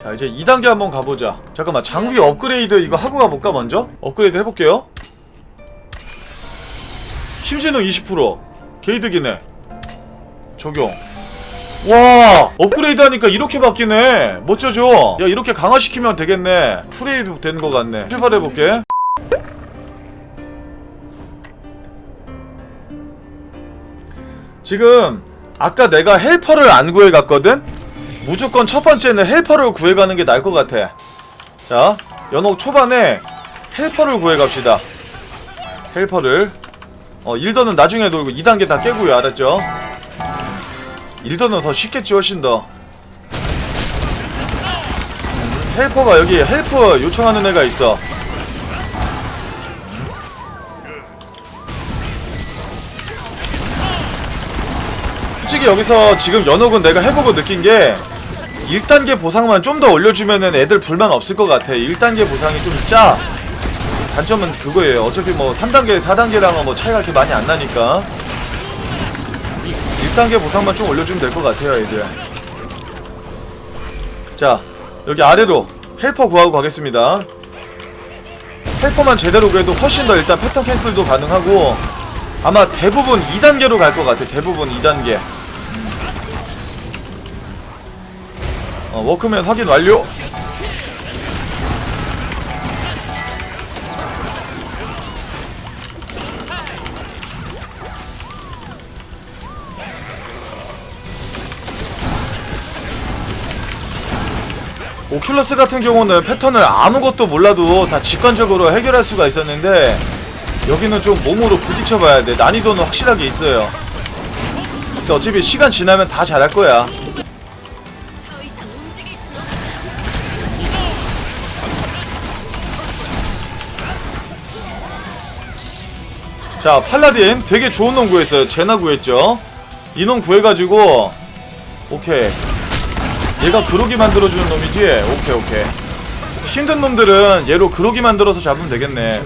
자 이제 2단계 한번 가보자. 잠깐만 장비 업그레이드 이거 하고 가볼까 먼저? 업그레이드 해볼게요. 힘진능 20% 게이드기네. 적용. 와 업그레이드 하니까 이렇게 바뀌네. 멋져져 야 이렇게 강화시키면 되겠네. 프레이드 되는 것 같네. 출발해볼게. 지금 아까 내가 헬퍼를 안 구해갔거든? 무조건 첫 번째는 헬퍼를 구해가는 게 나을 것 같아. 자, 연옥 초반에 헬퍼를 구해갑시다. 헬퍼를. 어, 일더는 나중에 놀고 2단계 다 깨고요, 알았죠? 일더는 더 쉽겠지, 훨씬 더. 음, 헬퍼가 여기 헬퍼 요청하는 애가 있어. 솔직히 여기서 지금 연옥은 내가 해보고 느낀 게 1단계 보상만 좀 더 올려주면은 애들 불만 없을 것 같아. 1단계 보상이 좀 짜. 단점은 그거예요. 어차피 뭐 3단계, 4단계랑은 뭐 차이가 그렇게 많이 안 나니까. 1단계 보상만 좀 올려주면 될 것 같아요, 애들. 자, 여기 아래로 헬퍼 구하고 가겠습니다. 헬퍼만 제대로 구해도 훨씬 더 일단 패턴 캔슬도 가능하고 아마 대부분 2단계로 갈 것 같아. 대부분 2단계. 어, 워크맨 확인 완료. 오큘러스 같은 경우는 패턴을 아무것도 몰라도 다 직관적으로 해결할 수가 있었는데 여기는 좀 몸으로 부딪혀봐야 돼. 난이도는 확실하게 있어요. 어차피 시간 지나면 다 잘할 거야. 자 팔라딘 되게 좋은 놈 구했어요. 제나 구했죠? 이놈 구해가지고 오케이. 얘가 그로기 만들어주는 놈이지? 오케이 오케이. 힘든 놈들은 얘로 그로기 만들어서 잡으면 되겠네.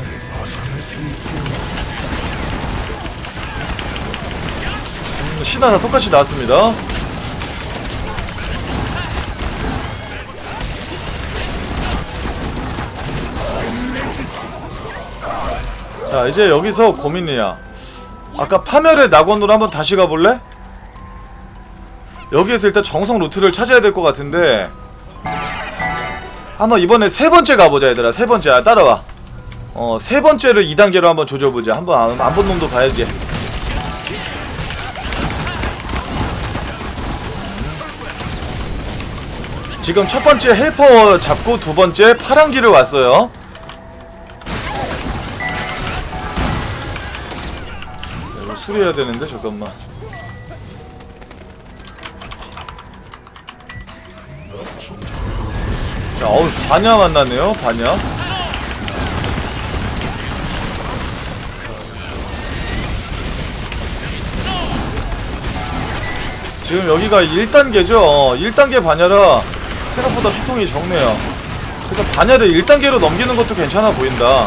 음, 신화 다 똑같이 나왔습니다 자 이제 여기서 고민이야. 아까 파멸의 낙원으로 한번 다시 가볼래? 여기에서 일단 정성 루트를 찾아야 될 것 같은데. 한번 이번에 세 번째 가보자 얘들아. 세 번째. 아, 따라와. 어 세 번째를 2단계로 한번 조져보자. 한번 안 본 놈도 봐야지. 지금 첫 번째 헬퍼 잡고 두 번째 파랑기를 왔어요 수리해야 되는데 잠깐만. 자 어우 반야 만나네요 반야. 지금 여기가 1단계죠? 1단계 반야라 생각보다 피통이 적네요. 그래서 반야를 1단계로 넘기는 것도 괜찮아 보인다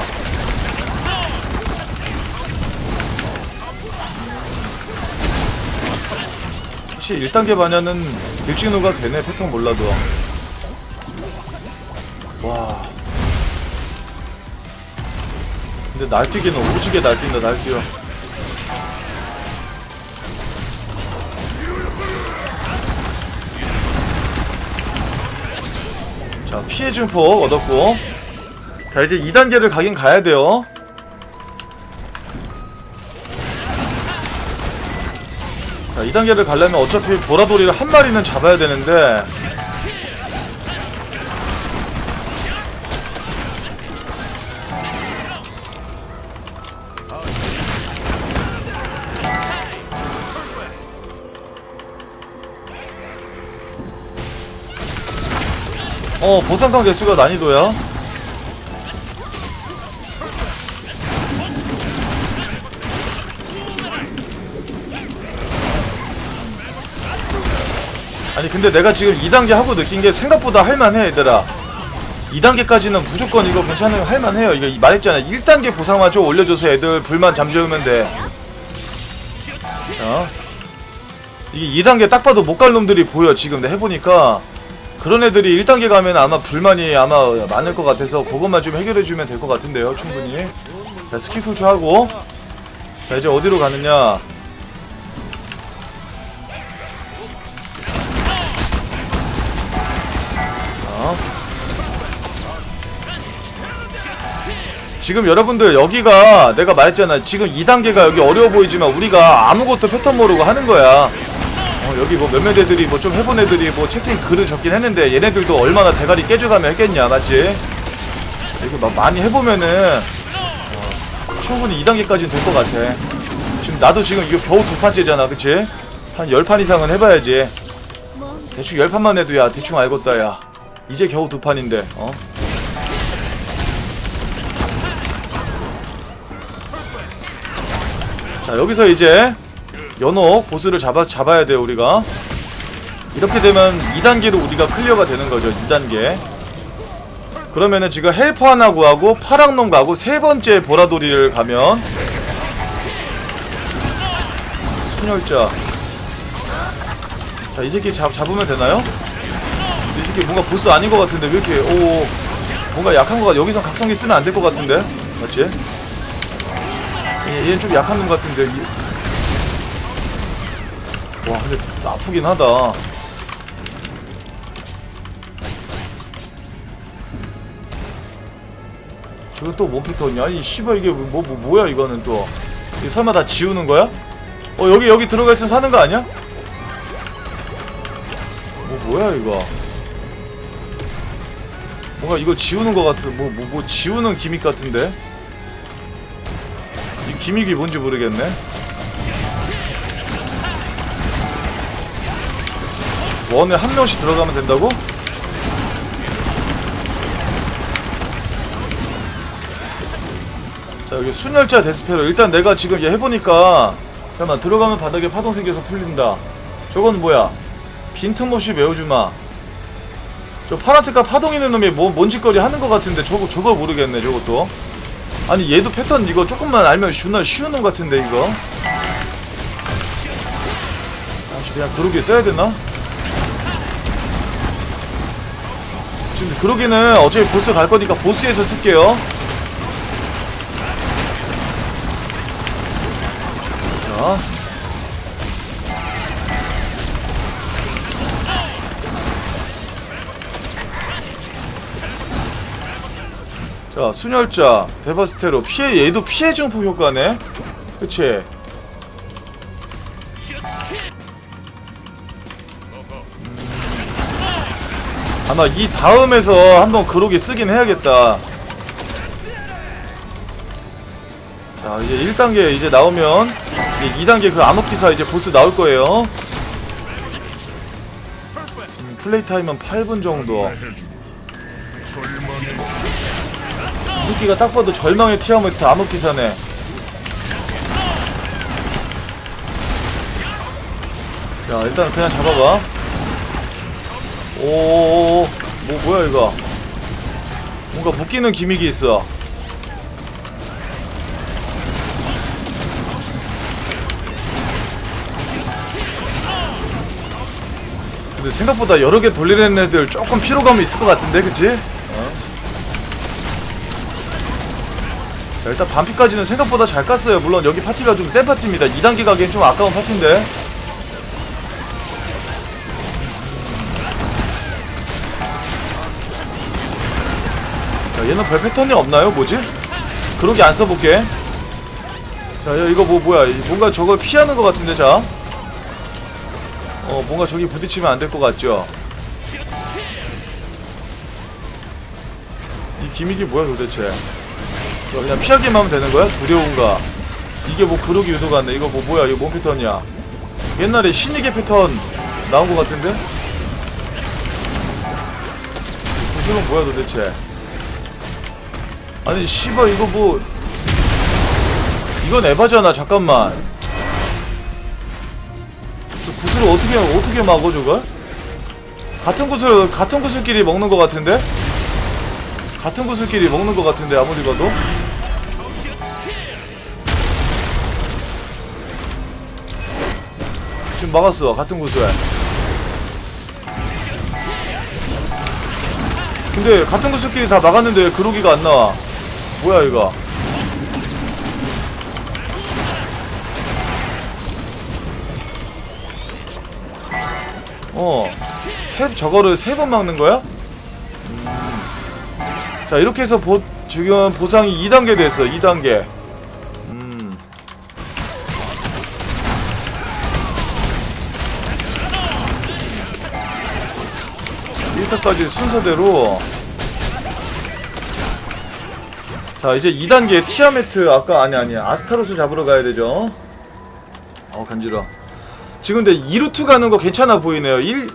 혹시 1단계 반야는 일진우가 되네. 패턴 몰라도. 와. 근데 날뛰기는 오지게 날뛴다 날뛰어. 자 피해 증폭 얻었고. 자 이제 2단계를 가긴 가야 돼요 2단계를 가려면 어차피 보라돌이를 한 마리는 잡아야 되는데. 어 보상강 개수가 난이도야 아니 근데 내가 지금 2단계 하고 느낀 게 생각보다 할만해 얘들아. 2단계까지는 무조건 이거 괜찮은 거 할만해요. 이거 이- 말했잖아. 1단계 보상만 좀 올려줘서 애들 불만 잠재우면 돼. 자. 이게 2단계 딱 봐도 못 갈 놈들이 보여 지금 내가 해보니까. 그런 애들이 1단계 가면 아마 불만이 아마 많을 것 같아서 그것만 좀 해결해주면 될 것 같은데요 충분히. 자 스킬 쿨추하고. 자 이제 어디로 가느냐 지금 여러분들 여기가 내가 말했잖아 지금 2단계가 여기 어려워 보이지만 우리가 아무것도 패턴 모르고 하는 거야 어, 여기 뭐 몇몇 애들이 뭐 좀 해본 애들이 뭐 채팅 글을 적긴 했는데 얘네들도 얼마나 대가리 깨져가며 했겠냐 맞지? 이렇게 막 많이 해보면은 어, 충분히 2단계까지는 될 것 같아 지금 나도 지금 이거 겨우 두 판째잖아 그치? 한 10판 이상은 해봐야지 뭐 대충 10판만 해도 야 대충 알겠다 야 이제 겨우 두 판인데 어? 자 여기서 이제 연옥 보스를 잡아, 잡아야 돼요 우리가 이렇게 되면 2단계로 우리가 클리어가 되는 거죠 2단계 그러면은 지금 헬퍼 하나 구하고 파랑놈 가고 세 번째 보라돌이를 가면 소멸자 자 이 새끼 잡, 잡으면 되나요? 이 새끼 뭔가 보스 아닌 것 같은데 왜 이렇게 오 뭔가 약한 거 같아 여기서 각성기 쓰면 안 될 것 같은데 맞지? 얘- 얘는 좀 약한 놈 같은데 이- 와 근데 아프긴 하다 저거 또뭔 패턴이야? 이 씨발 이게 뭐, 뭐 뭐야 이거는 또 이거 설마 다 지우는 거야? 어 여기 여기 들어가 있으면 사는 거 아니야? 뭐 뭐야 이거 뭔가 이거 지우는 거 같은 뭐뭐뭐 지우는 기믹 같은데 이 기믹이 뭔지 모르겠네. 원에 한 명씩 들어가면 된다고? 자 여기 순열자 데스페로 일단 내가 지금 얘 해보니까 잠깐만 들어가면 바닥에 파동 생겨서 풀린다. 저건 뭐야? 빈틈없이 메워주마. 저 파란색깔 파동 있는 놈이 뭐, 뭔 짓거리 하는 것 같은데 저거 저거 모르겠네 저것도 아니 얘도 패턴 이거 조금만 알면 존나 쉬운 놈 같은데 이거. 아씨 그냥 그러게 써야 되나? 지금 그러기는 어차피 보스 갈 거니까 보스에서 쓸게요. 자 자, 순혈자, 데바스테로, 피해, 얘도 피해 증폭 효과네? 그치? 음. 아마 이 다음에서 한번 그로기 쓰긴 해야겠다. 자, 이제 1단계 이제 나오면, 이제 2단계 그 암흑기사 이제 보스 나올 거예요. 음, 플레이 타임은 8분 정도. 새끼가 딱 봐도 절망의 티아모트 암흑기사네. 자, 일단 그냥 잡아봐. 오, 뭐 뭐야 이거? 뭔가 묶이는 기믹이 있어. 근데 생각보다 여러 개 돌리는 애들 조금 피로감이 있을 것 같은데, 그치? 자, 일단 반피까지는 생각보다 잘 깠어요. 물론 여기 파티가 좀 센 파티입니다. 2단계 가기엔 좀 아까운 파티인데. 자, 얘는 별 패턴이 없나요? 뭐지? 그러게 안 써볼게. 자, 야, 이거 뭐, 뭐야. 이 뭔가 저걸 피하는 것 같은데, 자. 어, 뭔가 저기 부딪히면 안 될 것 같죠? 이 기믹이 뭐야, 도대체. 저 그냥 피하기만 하면 되는 거야? 두려운가? 이게 뭐 그러기 유도 같네. 이거 뭐 뭐야? 이거 뭔 패턴이야? 옛날에 신이계 패턴 나온 것 같은데? 구슬은 뭐야 도대체? 아니 씨발 이거 뭐 이건 에바잖아 잠깐만 저 구슬을 어떻게 어떻게 막어 저걸? 같은 구슬 같은 구슬끼리 먹는 것 같은데? 같은 구슬끼리 먹는 것 같은데 아무리 봐도 막았어 같은 구슬 근데 같은 구슬끼리 다 막았는데 왜 그로기가 안 나와 뭐야 이거 어 세, 저거를 세 번 막는 거야? 음. 자 이렇게 해서 보, 지금 보상이 2단계 됐어 2단계 일사까지 순서대로 자 이제 2단계 티아메트 아까 아니 아니 아스타로스 잡으러 가야 되죠 어 간지러 지금 근데 2루트 가는 거 괜찮아 보이네요 1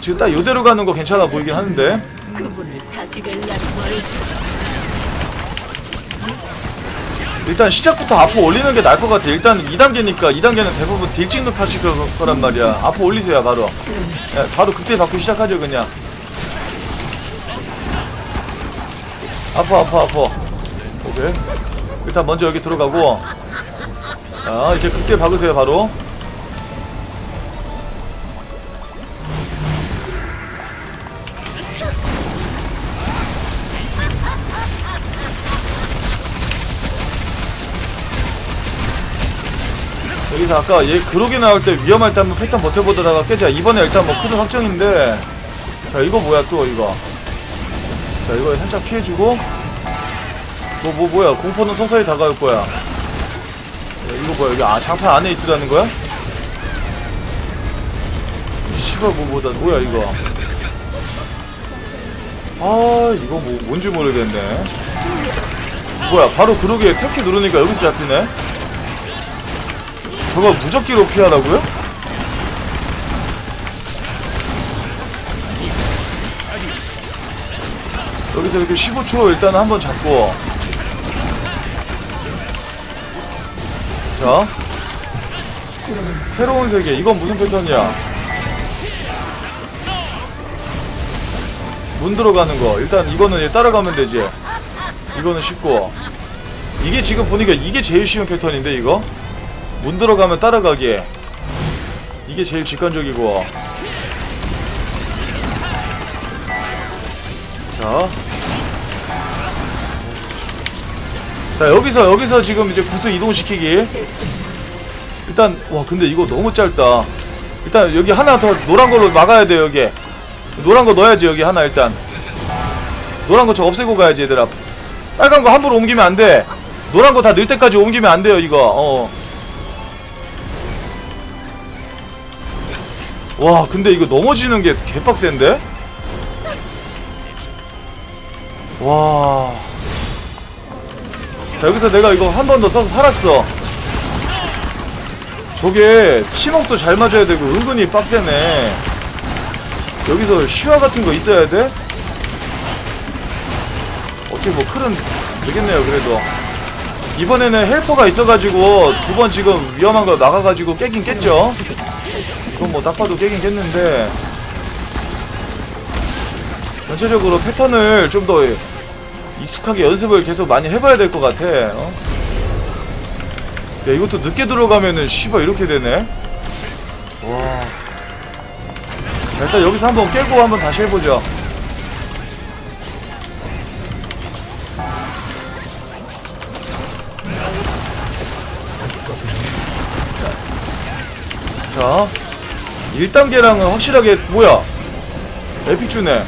지금 딱 요대로 가는 거 괜찮아 보이긴 하는데 일단 시작부터 앞으로 올리는 게 나을 것 같아. 일단 2단계니까 2단계는 대부분 딜 찍는 파실 거란 말이야. 앞으로 올리세요, 바로. 야, 바로 그때 받고 시작하죠, 그냥. 아파, 아파, 아파. 오케이. 일단 먼저 여기 들어가고. 자, 이제 그때 박으세요, 바로. 여기서 아까 얘 그로기 나올 때 위험할 때 한번 패턴 버텨보다가 깨자 이번에 일단 뭐 크는 확정인데 자 이거 뭐야 또 이거 자 이거 살짝 피해주고. 뭐 뭐 뭐, 야. 공포는 서서히 다가올 거야. 야, 이거 뭐야. 여기 아 장판 안에 있으라는 거야? 씨발 뭐 뭐다. 뭐야 이거. 아 이거 뭐 뭔지 모르겠네. 뭐야 바로 그로기에 탭키 누르니까 여기서 잡히네? 저거 무적기로 피하라고요? 여기서 이렇게 15초 일단 한번 잡고. 자. 새로운 세계. 이건 무슨 패턴이야? 문 들어가는 거. 일단 이거는 얘 따라가면 되지. 이거는 쉽고. 이게 지금 보니까 이게 제일 쉬운 패턴인데 이거? 문 들어가면 따라가기 이게 제일 직관적이고. 자. 자 여기서 여기서 지금 이제 구슬 이동시키기. 일단 와 근데 이거 너무 짧다. 일단 여기 하나 더 노란 걸로 막아야 돼 여기 노란 거 넣어야지 여기 하나 일단. 노란 거 저 없애고 가야지 얘들아. 빨간 거 함부로 옮기면 안돼. 노란 거 다 넣을 때까지 옮기면 안 돼요 이거. 어. 와 근데 이거 넘어지는 게 개빡센데? 와. 자 여기서 내가 이거 한 번 더 써서 살았어. 저게 팀웍도 잘 맞아야 되고 은근히 빡세네. 여기서 슈화 같은 거 있어야 돼? 어떻게 뭐 클은 되겠네요 그래도. 이번에는 헬퍼가 있어가지고 두 번 지금 위험한 거 나가가지고 깨긴 깼죠. 이건 뭐 딱 봐도 깨긴 깼는데 전체적으로 패턴을 좀 더 익숙하게 연습을 계속 많이 해봐야 될 것 같아 어? 야 이것도 늦게 들어가면은 씨발 이렇게 되네. 와. 자, 일단 여기서 한번 깨고 한번 다시 해보죠. 자 1단계랑은 확실하게 뭐야? 에픽 주네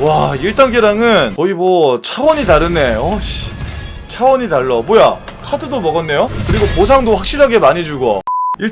와 1단계랑은 거의 뭐 차원이 다르네. 어씨. 차원이 달라. 뭐야 카드도 먹었네요? 그리고 보상도 확실하게 많이 주고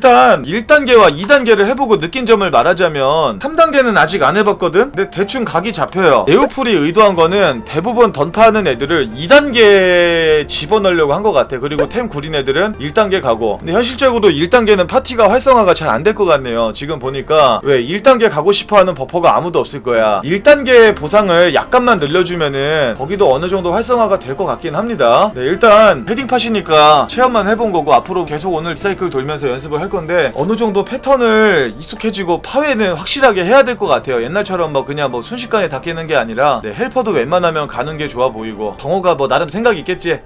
일단 1단계와 2단계를 해보고 느낀 점을 말하자면 3단계는 아직 안 해봤거든? 근데 대충 각이 잡혀요. 에우풀이 의도한 거는 대부분 던파하는 애들을 2단계에 집어넣으려고 한 것 같아. 그리고 템 구린 애들은 1단계 가고. 근데 현실적으로 1단계는 파티가 활성화가 잘 안 될 것 같네요. 지금 보니까 왜 1단계 가고 싶어하는 버퍼가 아무도 없을 거야. 1단계 보상을 약간만 늘려주면은 거기도 어느 정도 활성화가 될 것 같긴 합니다. 네 일단 패딩 팟이니까 체험만 해본 거고 앞으로 계속 오늘 리사이클 돌면서 연습을 할 건데 어느 정도 패턴을 익숙해지고 파괴는 확실하게 해야 될 것 같아요. 옛날처럼 뭐 그냥 뭐 순식간에 다 깨는 게 아니라 네, 헬퍼도 wen만하면 가는 게 좋아 보이고 정호가 뭐 나름 생각이 있겠지